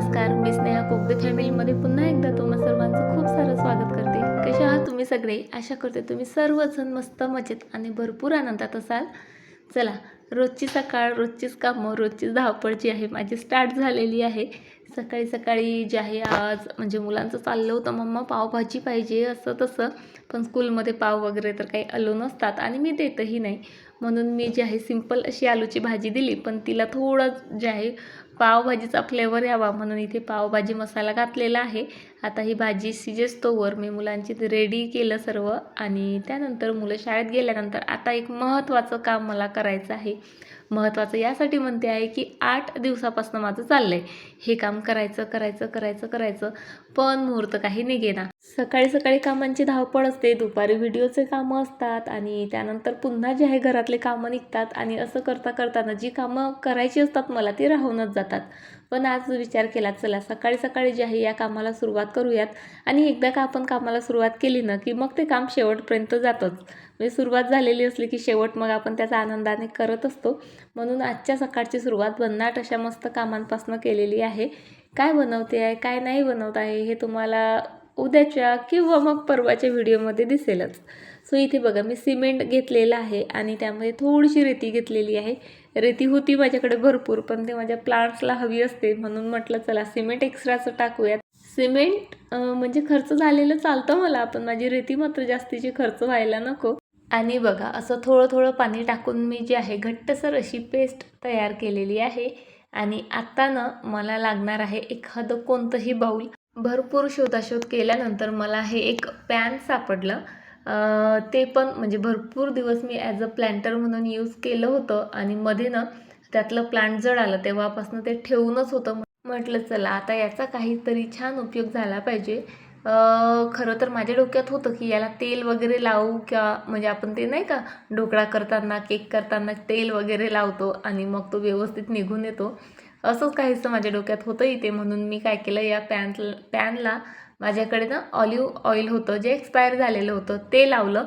नमस्कार मी स्नेहा कोकदे फॅमिलीमध्ये पुन्हा एकदा तुम्हा सर्वांचं खूप सारं स्वागत करते. कशा आहात तुम्ही सगळे? आशा करते तुम्ही सर्वजण मस्त मजेत आणि भरपूर आनंदात असाल. चला रोजची सकाळ रोजचीच कामं रोजचीच धावपळ जी आहे माझी स्टार्ट झालेली आहे. सकाळी सकाळी जे आहे आज म्हणजे मुलांचं चाललं होतं मम्मा पावभाजी पाहिजे असं तसं. पण स्कूलमध्ये पाव वगैरे तर काही आलो नसतात आणि मी देतही नाही. म्हणून मी जी आहे सिंपल अशी आलूची भाजी दिली पण तिला थोडं जे आहे पावभाजीचा फ्लेवर यावा म्हणून इथे पावभाजी मसाला घातलेला आहे. आता ही भाजी सिजेस्तोवर मी मुलांची रेडी केलं सर्व आणि त्यानंतर मुलं शाळेत गेल्यानंतर आता एक महत्त्वाचं काम मला करायचं आहे. महत्त्वाचं यासाठी म्हणते आहे की आठ दिवसापासून माझं चाललं आहे हे काम करायचं करायचं करायचं करायचं पण मुहूर्त काही निघेना. सकाळी सकाळी कामांची धावपळ असते दुपारी व्हिडिओचे कामं असतात आणि त्यानंतर पुन्हा जे आहे घरातले कामं निघतात आणि असं करता करताना जी कामं करायची असतात मला ती राहूनच जातात. पण आज विचार केला चला सकाळी सकाळी जे आहे या कामाला सुरुवात करूयात आणि एकदा का आपण कामाला सुरुवात केली ना की मग ते काम शेवटपर्यंत जातंच. म्हणजे सुरुवात झालेली असली की शेवट मग आपण त्याचा आनंदाने करत असतो. म्हणून आजच्या सकाळची सुरुवात भन्नाट अशा मस्त कामांपासून केलेली आहे. काय बनवते आहे काय नाही बनवत आहे हे तुम्हाला उद्याच्या किंवा मग परवाच्या व्हिडिओमध्ये दिसेलच. सो इथे बघा मी सिमेंट घेतलेलं आहे आणि त्यामध्ये थोडीशी रेती घेतलेली आहे. रेती होती माझ्याकडे भरपूर पण ते माझ्या प्लांट्सला हवी असते म्हणून म्हटलं चला सिमेंट एक्स्ट्राचं टाकूयात. सिमेंट म्हणजे खर्च झालेलं चालतं मला पण माझी रेती मात्र जास्तीची खर्च व्हायला नको. आणि बघा असं थोडं थोडं पाणी टाकून मी जी आहे घट्टसर अशी पेस्ट तयार केलेली आहे. आणि आता ना मला लागणार आहे एखादं कोणतंही बाऊल भरपूर शोधाशोध केल्यानंतर मला हे एक पॅन सापडलं. ते पण म्हणजे भरपूर दिवस मी ॲज अ प्लॅन्टर म्हणून यूज केलं होतं. आणि मध्ये ना त्यातलं प्लांट जड आलं. तेव्हापासून ते ठेवूनच होतं. म्हटलं चला आता याचा काहीतरी छान उपयोग झाला पाहिजे. खरं तर माझ्या डोक्यात होतं की याला तेल वगैरे लावू किंवा म्हणजे आपण ते नाही का ढोकळा करताना केक करताना तेल वगैरे लावतो आणि मग तो व्यवस्थित निघून येतो. असंच काहीसं माझ्या डोक्यात होतं इथे म्हणून मी काय केलं या पॅन पॅनला माझ्याकडे ना ऑलिव्ह ऑइल होतं जे एक्सपायर झालेलं होतं ते लावलं.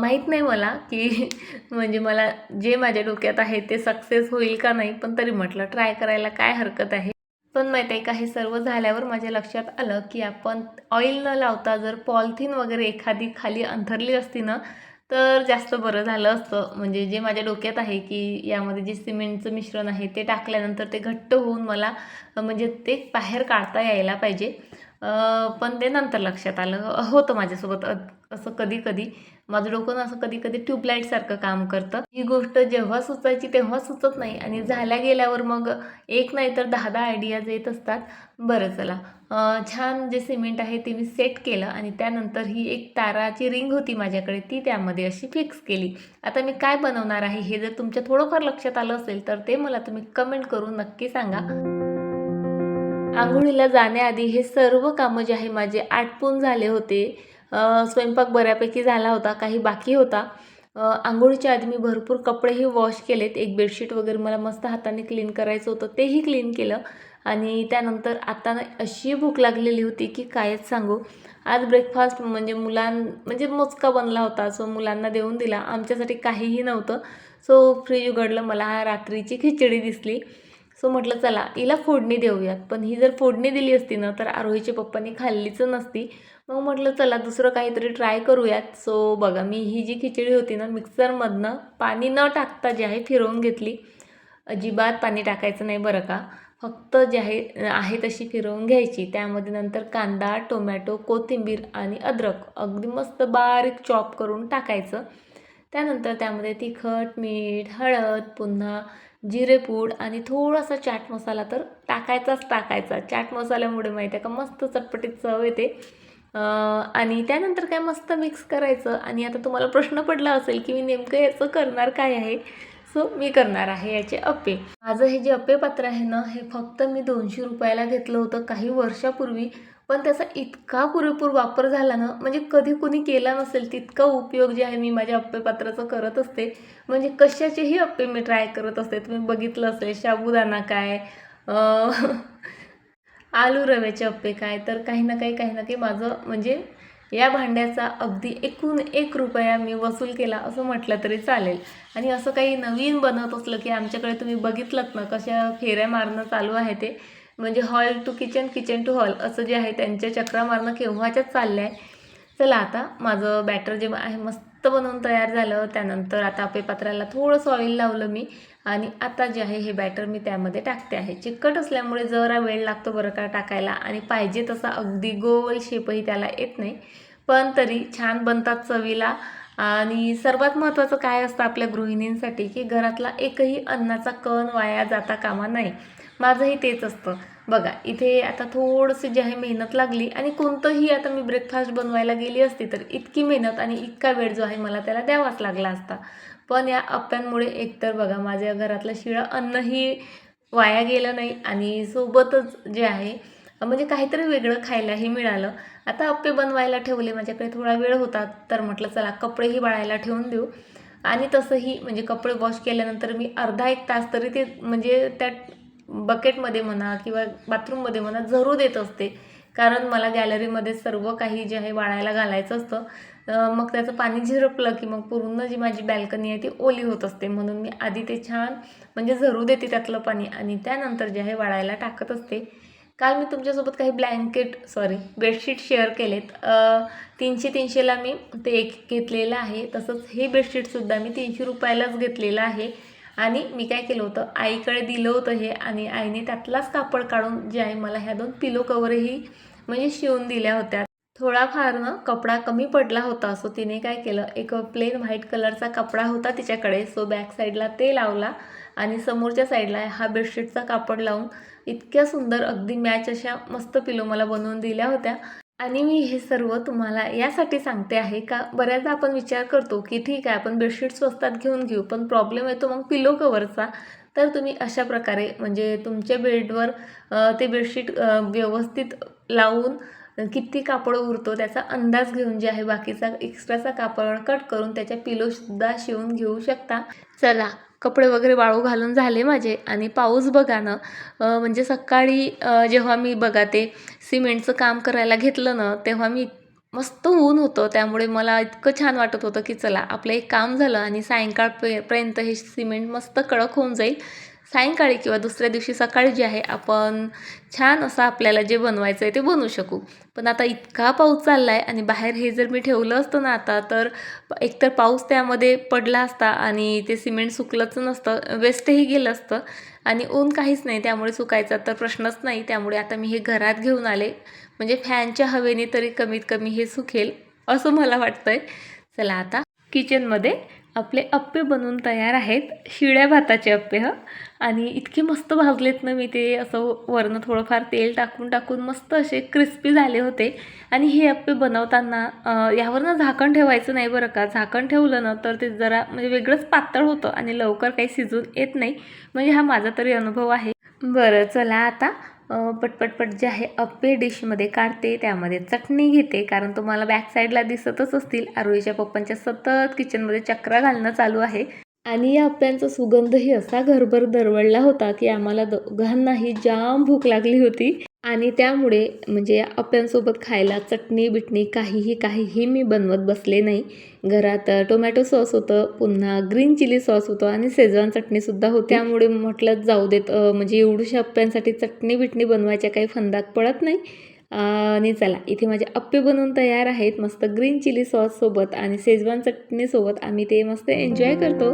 माहीत नाही मला की म्हणजे मला जे माझ्या डोक्यात आहे ते सक्सेस होईल का नाही पण तरी म्हटलं ट्राय करायला काय हरकत आहे. पण माहीत आहे का हे सर्व झाल्यावर माझ्या लक्षात आलं की आपण ऑइल न लावता जर पॉलिथिन वगैरे एखादी खाली अंथरली असती ना तर जास्त बरं झालं असतं. म्हणजे जे माझ्या डोक्यात आहे की यामध्ये जे सिमेंटचं मिश्रण आहे ते टाकल्यानंतर ते घट्ट होऊन मला म्हणजे ते बाहेर काढता यायला पाहिजे. पण ते नंतर लक्षात आलं. होतं माझ्यासोबत. असं कधी कधी. माझं डोकं असं कधी कधी ट्यूबलाईटसारखं काम करतं. ही गोष्ट जेव्हा सुचायची तेव्हा सुचत नाही. आणि झाल्या गेल्यावर मग एक नाही तर दहा दहा आयडियाज येत असतात. बरं चला. छान जे सिमेंट आहे ते मी सेट केलं आणि त्यानंतर ही एक ताराची रिंग होती माझ्याकडे. ती त्यामध्ये अशी फिक्स केली. आता मी काय बनवणार आहे हे जर तुमच्या थोडंफार लक्षात आलं असेल तर ते मला तुम्ही कमेंट करून नक्की सांगा. आंघोळीला जाण्याआधी हे सर्व कामं जे आहे माझे आटपून झाले होते. स्वयंपाक बऱ्यापैकी झाला होता काही बाकी होता. आंघोळीच्या आधी मी भरपूर कपडेही वॉश केलेत. एक बेडशीट वगैरे मला मस्त हाताने क्लीन करायचं होतं तेही क्लीन केलं. आणि त्यानंतर आता अशी भूक लागलेली होती की कायच सांगू. आज ब्रेकफास्ट म्हणजे मुलां म्हणजे मोजका बनला होता सो मुलांना देऊन दिला. आमच्यासाठी काहीही नव्हतं. सो फ्रीज उघडलं मला रात्रीची खिचडी दिसली. सो म्हटलं चला हिला फोडणी देऊयात. पण ही जर फोडणी दिली असती ना तर आरोहीचे पप्पांनी खाल्लीच नसती. मग म्हटलं चला दुसरं काहीतरी ट्राय करूयात. सो बघा मी ही जी खिचडी होती ना मिक्सरमधनं पाणी न टाकता जी आहे फिरवून घेतली. अजिबात पाणी टाकायचं नाही बरं का. फक्त जे आहे आहे तशी फिरवून घ्यायची. त्यामध्ये नंतर कांदा टोमॅटो कोथिंबीर आणि अद्रक. अगदी मस्त बारीक चॉप करून टाकायचं. त्यानंतर त्यामध्ये तिखट मीठ हळद पुन्हा जिरेपूड आणि थोडासा चाट मसाला तर टाकायचाच टाकायचा. चाट मसाल्यामुळे माहिती आहे का मस्त चटपटीत चव येते. आणि त्यानंतर काय मस्त मिक्स करायचं. आणि आता तुम्हाला प्रश्न पडला असेल की मी नेमकं याचं करणार काय आहे? सो मी करणार आहे याचे अप्पे. माझं हे जे अप्पे पात्र आहे ना हे फक्त मी दोनशे रुपयाला घेतलं होतं काही वर्षापूर्वी. पण त्याचा इतका पुरेपूर वापर झाला ना म्हणजे कधी कुणी केला नसेल तितका उपयोग जे आहे मी माझ्या अप्पे पात्राचं करत असते. म्हणजे कशाचेही अप्पे मी ट्राय करत असते. तुम्ही बघितलं असेल साबुदाणा काय आलू रव्याचे अप्पे काय तर काही ना काही काही ना काही माझं म्हणजे या भांड्याचा अगदी एकूण एक रुपया मी वसूल केला असं म्हटलं तरी चालेल. आणि असं काही नवीन बनवत असलं की आमच्याकडे तुम्ही बघितलं ना कशा फेऱ्या मारणं चालू आहे ते. म्हणजे hall to kitchen kitchen to hall असं जे आहे त्यांच्या चक्रा मारणं केव्हाच्याच चाललं आहे चला आता माझं बॅटर जे आहे मस्त बनवून तयार झालं. त्यानंतर आता अपेपात्राला थोडंसं ऑइल लावलं मी. आणि आता जे आहे हे बॅटर मी त्यामध्ये टाकते आहे. चिकट असल्यामुळे जरा वेळ लागतो बरं का टाकायला. आणि पाहिजे तसा अगदी गोल शेपही त्याला येत नाही. पण तरी छान बनतात चवीला. आणि सर्वात महत्त्वाचं काय असतं आपल्या गृहिणींसाठी की घरातला एकही अन्नाचा कण वाया जाता कामा नाही. माझंही तेच असतं. बघा इथे आता थोडंसं जे आहे मेहनत लागली आणि कोणतंही आता मी ब्रेकफास्ट बनवायला गेली असती तर इतकी मेहनत आणि इतका वेळ जो आहे मला त्याला द्यावाच लागला असता. पण या अप्प्यांमुळे एकतर बघा माझ्या घरातलं शिळं अन्नही वाया गेलं नाही आणि सोबतच जे आहे म्हणजे काहीतरी वेगळं खायलाही मिळालं. आता अप्पे बनवायला ठेवले माझ्याकडे थोडा वेळ होता तर म्हटलं चला कपडेही वाळायला ठेवून देऊ. आणि तसंही म्हणजे कपडे वॉश केल्यानंतर मी अर्धा एक तास तरी ते म्हणजे त्या बकेटमध्ये म्हणा किंवा बाथरूममध्ये म्हणा झरू देत असते. कारण मला गॅलरीमध्ये सर्व काही जे आहे वाळायला घालायचं असतं. मग त्याचं पाणी झिरपलं की मग पूर्ण जी माझी बॅल्कनी आहे ती ओली होत असते. म्हणून मी आधी ते छान म्हणजे झरू देते त्यातलं पाणी आणि त्यानंतर जे आहे वाळायला टाकत असते. काल मी तुमच्यासोबत काही ब्लँकेट सॉरी बेडशीट शेअर केलेत. तीनशे तीनशेला मी ते एक घेतलेलं आहे. तसंच हे बेडशीटसुद्धा मी तीनशे रुपयालाच घेतलेलं आहे. आणि मी काय केलं होतं? आईकडे दिलं होतं हे आणि आईने त्यातलाच कापड काढून जे आहे मला ह्या दोन पिलो कवरही म्हणजे शिवून दिल्या होत्या. थोडाफार ना कपडा कमी पडला होता. सो तिने काय केलं? एक प्लेन व्हाईट कलरचा कपडा होता तिच्याकडे. सो बॅक साईडला ते लावला आणि समोरच्या साईडला हा बेडशीटचा कापड लावून इतक्या सुंदर अगदी मॅच अशा मस्त पिलो मला बनवून दिल्या होत्या. आणि मी हे सर्व तुम्हाला यासाठी सांगते आहे का बऱ्याचदा आपण विचार करतो की ठीक आहे आपण बेडशीट स्वस्तात घेऊन घेऊ पण प्रॉब्लेम येतो मग पिलो कवरचा तर तुम्ही अशा प्रकारे म्हणजे तुमच्या बेडवर ते बेडशीट व्यवस्थित लावून किती कापड उरतो त्याचा अंदाज घेऊन जे आहे बाकीचा एक्स्ट्राचा कापड कट करून त्याच्या पिलोसुद्धा शिवून घेऊ शकता. चला कपडे वगैरे वाळू घालून झाले माझे आणि पाऊस बघा ना. म्हणजे सकाळी जेव्हा मी बघा ते सिमेंटचं काम करायला घेतलं ना तेव्हा मी मस्त ऊन होतं. त्यामुळे मला इतकं छान वाटत होतं की चला आपलं एक काम झालं आणि सायंकाळपर्यंत हे सिमेंट मस्त कडक होऊन जाईल. सायंकाळी किंवा दुसऱ्या दिवशी सकाळी जे आहे आपण छान असं आपल्याला जे बनवायचं आहे ते बनवू शकू. पण आता इतका पाऊस चालला आहे आणि बाहेर हे जर मी ठेवलं असतं ना आता तर एकतर पाऊस त्यामध्ये पडला असता आणि ते सिमेंट सुकलंच नसतं वेस्टही गेलं असतं आणि ऊन काहीच नाही त्यामुळे सुकायचा तर प्रश्नच नाही. त्यामुळे आता मी हे घरात घेऊन आले. म्हणजे फॅनच्या हवेने तरी कमीत कमी हे सुकेल असं मला वाटतं आहे चला आता किचनमध्ये आपले अप्पे बनवून तयार आहेत. शिळ्या भाताचे अप्पे हं. आणि इतके मस्त भाजलेत ना मी ते असं वरनं थोडंफार तेल टाकून टाकून मस्त असे क्रिस्पी झाले होते. आणि हे अप्पे बनवताना यावरनं यावर ना झाकण ठेवायचं नाही बरं का. झाकण ठेवलं ना तर ते जरा म्हणजे वेगळंच पातळ होतं आणि लवकर काही शिजून येत नाही. म्हणजे हा माझा तरी अनुभव आहे. बरं चला आता पटपटपट जे आहे अप्पे डिशमध्ये काढते त्यामध्ये चटणी घेते कारण तुम्हाला बॅक साईडला दिसतच असतील. आरोहीच्या पप्पांच्या सतत किचनमध्ये चक्रा घालणं चालू आहे. आणि या अप्प्यांचा सुगंधही असा घरभर दरवळला होता की आम्हाला दोघांनाही जाम भूक लागली होती. आणि त्यामुळे म्हणजे या अप्प्यांसोबत खायला चटणी बिटणी काहीही काहीही मी बनवत बसले नाही. घरात टोमॅटो सॉस होतं पुन्हा ग्रीन चिली सॉस होतं आणि शेजवान चटणीसुद्धा होती. त्यामुळे म्हटलं जाऊ देत म्हणजे एवढ्याशा अप्प्यांसाठी चटणी बिटणी बनवायच्या काही फंदात पडत नाही. आणि चला इथे माझे अप्पे बनवून तयार आहेत. मस्त ग्रीन चिली सॉससोबत आणि शेजवान चटणीसोबत आम्ही ते मस्त एन्जॉय करतो.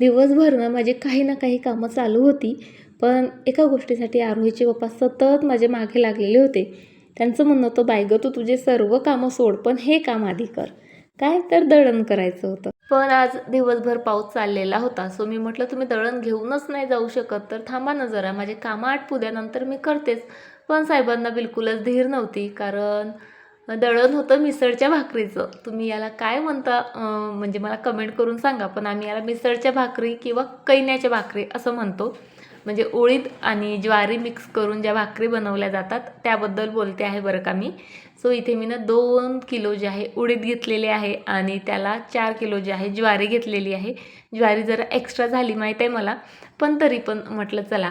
दिवसभर ना काही ना काही कामं चालू होती. पण एका गोष्टीसाठी आरोहीचे पप्पा सतत माझे मागे लागलेले होते. त्यांचं म्हणणं होतं बायगं तू तुझे सर्व कामं सोड पण हे काम आधी कर. काय तर दळण करायचं होतं. पण आज दिवसभर पाऊस चाललेला होता सो मी म्हटलं तुम्ही दळण घेऊनच नाही जाऊ शकत तर थांबा ना जरा माझे कामं आटपू द्या नंतर मी करतेच. पण साहेबांना बिलकुलच धीर नव्हती कारण दळण होतं मिसळच्या भाकरीचं. तुम्ही याला काय म्हणता? म्हणजे मला कमेंट करून सांगा. पण आम्ही याला मिसळच्या भाकरी किंवा कैन्याच्या भाकरी असं म्हणतो. म्हणजे उडीद आणि ज्वारी मिक्स करून ज्या भाकरी बनवल्या जातात त्याबद्दल बोलते आहे बरं का मी. सो इथे मी ना दोन किलो जे आहे उडीद घेतलेले आहे आणि त्याला चार किलो जे आहे ज्वारी घेतलेली आहे. ज्वारी जरा एक्स्ट्रा झाली माहीत आहे मला. पण तरी पण म्हटलं चला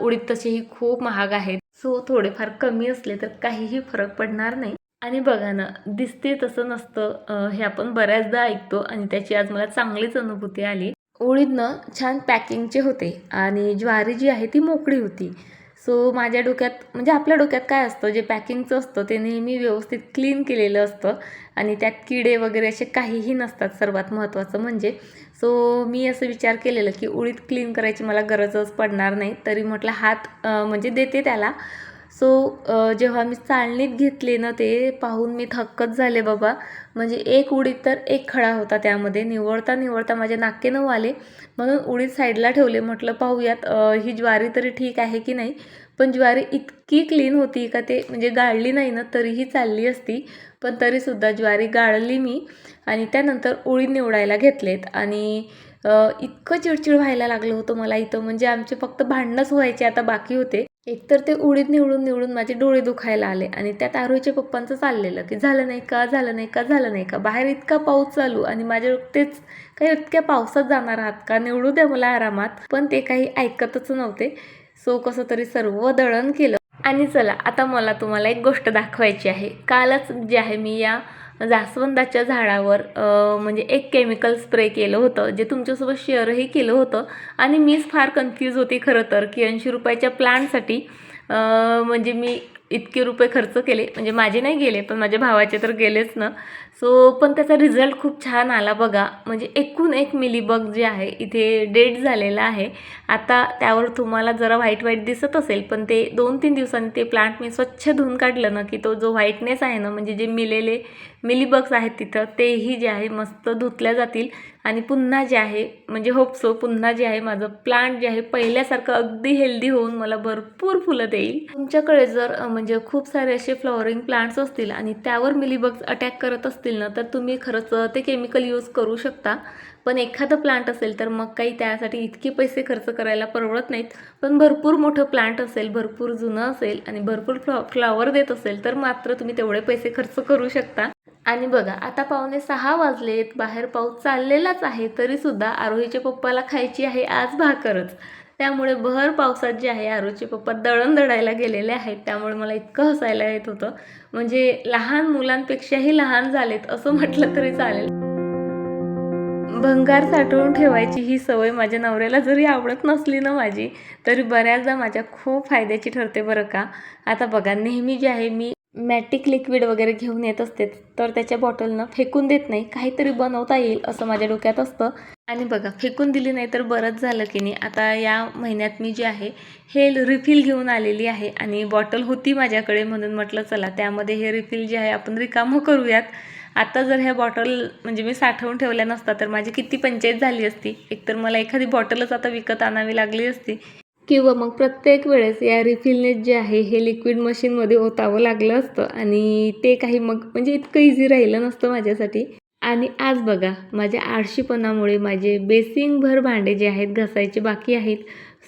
उडीद तसेही खूप महाग आहेत. सो थोडेफार कमी असले तर काहीही फरक पडणार नाही. आणि बघा ना दिसते तसं नसतं. हे आपण बऱ्याचदा ऐकतो आणि त्याची आज मला चांगलीच अनुभूती आली. उडीदनं छान पॅकिंगचे होते आणि ज्वारी जी आहे ती मोकळी होती. सो माझ्या डोक्यात म्हणजे आपल्या डोक्यात काय असतं जे पॅकिंगचं असतं ते नेहमी व्यवस्थित क्लीन केलेलं असतं आणि त्यात किडे वगैरे असे काहीही नसतात सर्वात महत्त्वाचं म्हणजे. सो मी असं विचार केलेलं की उडीद क्लीन करायची मला गरजच पडणार नाही. तरी म्हटलं हात म्हणजे देते त्याला. सो जेव्हा मी चाळणीत घेतले ना ते पाहून मी थक्कच झाले बाबा. म्हणजे एक उडीद तर एक खडा होता त्यामध्ये. निवडता निवडता माझ्या नाकेनं आले म्हणून उडीद साईडला ठेवले. म्हटलं पाहूयात ही ज्वारी तरी ठीक आहे की नाही? पण ज्वारी इतकी क्लीन होती का ते म्हणजे गाळली नाही ना तरीही चालली असती. पण तरीसुद्धा ज्वारी गाळली मी आणि त्यानंतर उडीद निवडायला घेतलेत. आणि इतकं चिडचिड व्हायला लागलं होतं मला इथं. म्हणजे आमचे फक्त भांडणंच व्हायचे आता बाकी होते. एकतर ते उडीद निवडून निवडून माझे डोळे दुखायला आले आणि त्यात आरोहीच्या पप्पांचं चाललेलं की झालं नाही का झालं नाही का झालं नाही का? बाहेर इतका पाऊस चालू आणि माझ्या तेच काही इतक्या पावसात जाणार आहात का? निवडू द्या मला आरामात. पण ते काही ऐकतच नव्हते. सो कसं तरी सर्व दळण केलं. आणि चला आता मला तुम्हाला एक गोष्ट दाखवायची आहे. कालच जे आहे मी या जास्वंदाच्या झाडावर म्हणजे एक केमिकल स्प्रे केलं होतं जे तुमच्यासोबत शेअरही केलं होतं. आणि मीच फार कन्फ्यूज होती खरं तर की ऐंशी रुपयाच्या प्लांटसाठी म्हणजे मी इतके रुपये खर्च केले. म्हणजे माझे नाही गेले पण माझ्या भावाचे तर गेलेच ना. सो पण त्याचा रिझल्ट खूप छान आला बघा. म्हणजे एकूण एक मिलीबग जे आहे इथे डेट झालेला आहे. आता त्यावर तुम्हाला जरा व्हाईट व्हाईट दिसत असेल पण ते दोन तीन दिवसांनी ते प्लांट मी स्वच्छ धुवून काढलं ना की तो जो व्हाईटनेस आहे ना म्हणजे जे मिलेले मिलीबग्स आहेत तिथं तेही जे आहे मस्त धुतल्या जातील. आणि पुन्हा जे आहे म्हणजे होपसो पुन्हा जे आहे माझं प्लांट जे आहे पहिल्यासारखं अगदी हेल्दी होऊन मला भरपूर फुलं देईल. तुमच्याकडे जर म्हणजे खूप सारे असे फ्लॉवरिंग प्लांट्स असतील आणि त्यावर मिलीबग्स अटॅक करत असतील ना तर तुम्ही खरंच ते केमिकल यूज करू शकता. पण एखादं प्लांट असेल तर मग काही त्यासाठी इतके पैसे खर्च करायला परवडत नाहीत. पण भरपूर मोठं प्लांट असेल भरपूर जुनं असेल आणि भरपूर फ्लॉ फ्लॉवर देत असेल तर मात्र तुम्ही तेवढे पैसे खर्च करू शकता. आणि बघा आता पावणे सहा वाजलेत बाहेर पाऊस चाललेलाच आहे तरीसुद्धा आरोहीच्या पप्पाला खायची आहे आज भाकरच. त्यामुळे भर पावसात जे आहे आरोहीचे पप्पा दळण दळायला गेलेले आहेत. त्यामुळे मला इतकं हसायला येत होतं. म्हणजे लहान मुलांपेक्षाही लहान झालेत असं म्हटलं तरी चालेल. भंगार साठवून ठेवायची ही सवय माझ्या नवऱ्याला जरी आवडत नसली ना माझी तरी बऱ्याचदा माझ्या खूप फायद्याची ठरते बरं का. आता बघा नेहमी जे आहे मी मॅटिक लिक्विड वगैरे घेऊन येत असते तर त्याच्या बॉटलनं फेकून देत नाही. काहीतरी बनवता येईल असं माझ्या डोक्यात असतं. आणि बघा फेकून दिली नाही तर बरंच झालं की नाही. आता या महिन्यात मी जे आहे हे रिफिल घेऊन आलेली आहे आणि बॉटल होती माझ्याकडे म्हणून म्हटलं चला त्यामध्ये हे रिफिल जे आहे आपण रिकामं करूयात. आता जर ह्या बॉटल म्हणजे मी साठवून ठेवल्या नसता तर माझी किती पंचायत झाली असती? एकतर मला एखादी बॉटलच आता विकत आणावी लागली असती. किंवा मग प्रत्येक वेळेस या रिफिलने जे आहे हे लिक्विड मशीनमध्ये ओतावं लागलं असतं आणि ते काही मग म्हणजे इतकं इझी राहिलं नसतं माझ्यासाठी. आणि आज बघा माझ्या आळशीपणामुळे माझे बेसिंगभर भांडे जे आहेत घासायचे बाकी आहेत.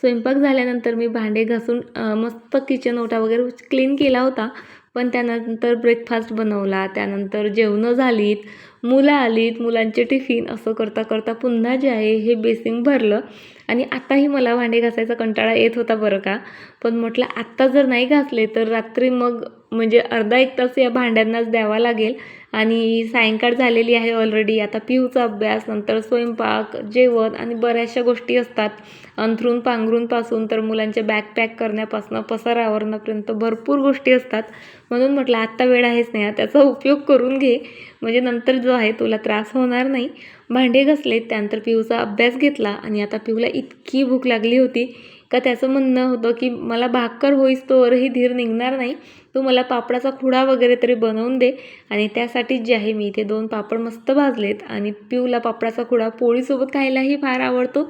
स्वयंपाक झाल्यानंतर मी भांडे घासून मस्त किचन ओटा वगैरे क्लीन केला होता. पण त्यानंतर ब्रेकफास्ट बनवला त्यानंतर जेवणं झालीत मुलं आलीत मुलांचे टिफिन असं करता करता पुन्हा जे आहे हे बेसिंग भरलं. आणि आताही मला भांडे घासायचा कंटाळा येत होता बरं का? पण म्हटलं आत्ता जर नाही घासले तर रात्री मग म्हणजे अर्धा एक तास या भांड्यांनाच द्यावा लागेल. आणि सायंकाळ झालेली आहे ऑलरेडी आता पिऊचा अभ्यास नंतर स्वयंपाक जेवण आणि बऱ्याचशा गोष्टी असतात. अंथरून पांघरूनपासून तर मुलांचे बॅग पॅक करण्यापासून पसारा आवरणापर्यंत भरपूर गोष्टी असतात. म्हणून म्हटलं आत्ता वेळ आहेच नाही त्याचा उपयोग करून घे. म्हणजे नंतर जो आहे तुला त्रास होणार नाही. भांडे घासले त्यानंतर पिऊचा अभ्यास घेतला आणि आता पिऊला इतकी भूक लागली होती. का त्याचं म्हणणं होतं की मला भाकर होईस तोवरही धीर निघणार नाही. तू मला पापडाचा खुडा वगैरे तरी बनवून दे. आणि त्यासाठीच जे आहे मी इथे दोन पापड मस्त भाजलेत. आणि पिऊला पापडाचा खुडा पोळीसोबत खायलाही फार आवडतो.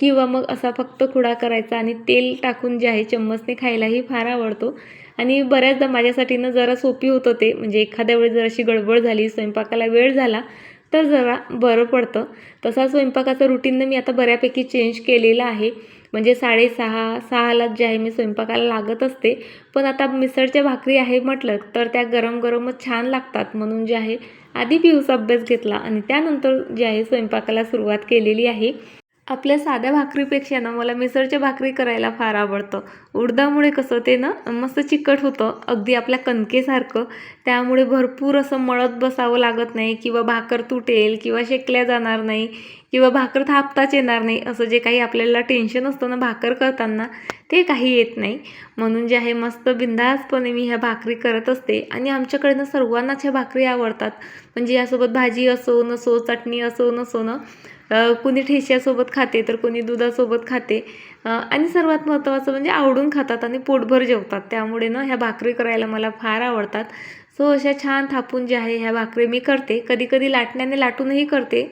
किंवा मग असा फक्त खुडा करायचा आणि तेल टाकून जे आहे चम्मचने खायलाही फार आवडतो. आणि बऱ्याचदा माझ्यासाठी ना जरा सोपी होतं ते. म्हणजे एखाद्या वेळेस जर अशी गडबड झाली स्वयंपाकाला वेळ झाला तर जरा बरं पडतं. तसा स्वयंपाकाचं रुटीन मी आता बऱ्यापैकी चेंज केलेलं आहे. म्हणजे साडेसहा सहालाच जे आहे मी स्वयंपाकाला लागत असते. पण आता मिसळच्या भाकरी आहे म्हटलं तर त्या गरम गरमच छान लागतात म्हणून जे आहे आधी पिऊचा अभ्यास घेतला आणि त्यानंतर जे आहे स्वयंपाकाला सुरुवात केलेली आहे. आपल्या साध्या भाकरीपेक्षा ना मला मिसळच्या भाकरी करायला फार आवडतं. उडदामुळे कसं ते ना मस्त चिकट होतं अगदी आपल्या कणकेसारखं. त्यामुळे भरपूर असं मळत बसावं लागत नाही किंवा भाकर तुटेल किंवा शेकल्या जाणार नाही. किंवा भाकर थापताच येणार नाही असं जे काही आपल्याला टेन्शन असतं ना भाकर करताना ते काही येत नाही. म्हणून जे आहे मस्त बिंदासपणे मी ह्या भाकरी करत असते. आणि आमच्याकडे ना सर्वांनाच ह्या भाकरी आवडतात. म्हणजे यासोबत भाजी असो नसो चटणी असो नसो ना कुणी ठेश्यासोबत खाते तर कुणी दुधासोबत खाते. आणि सर्वात महत्त्वाचं म्हणजे आवडून खातात आणि पोटभर जेवतात. त्यामुळे ना ह्या भाकरी करायला मला फार आवडतात. सो अशा छान थापून जे आहे ह्या भाकरी मी करते. कधी कधी लाटण्याने लाटूनही करते.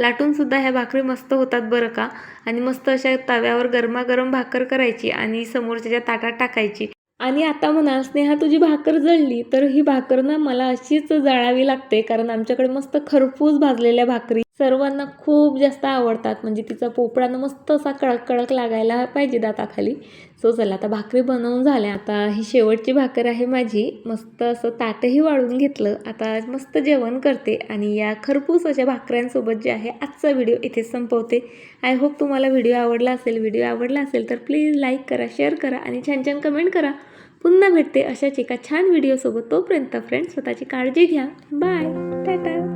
लाटूनसुद्धा ह्या भाकरी मस्त होतात बरं का? आणि मस्त अशा तव्यावर गरमागरम भाकर करायची आणि समोरच्या ताटात टाकायची. आणि आता म्हणा स्नेहा तुझी भाकर जळली तर ही भाकर ना मला अशीच जळावी लागते कारण आमच्याकडे मस्त खरपूस भाजलेल्या भाकरी सर्वांना खूप जास्त आवडतात. म्हणजे तिचा पोपळा मस्त असा कडक कडक लागायला पाहिजे दाताखाली. सो चला आता भाकरी बनवून झाल्या. आता ही शेवटची भाकर आहे माझी. मस्त असं ताटही वाळून घेतलं. आता मस्त जेवण करते आणि या खरपूसाच्या भाकऱ्यांसोबत जे आहे आजचा व्हिडिओ इथेच संपवते. आय होप तुम्हाला व्हिडिओ आवडला असेल. व्हिडिओ आवडला असेल तर प्लीज लाईक करा शेअर करा आणि छान छान कमेंट करा. पुन्हा भेटते अशाच एका छान व्हिडिओसोबत. तोपर्यंत फ्रेंड्स स्वतःची काळजी घ्या. बाय टाटा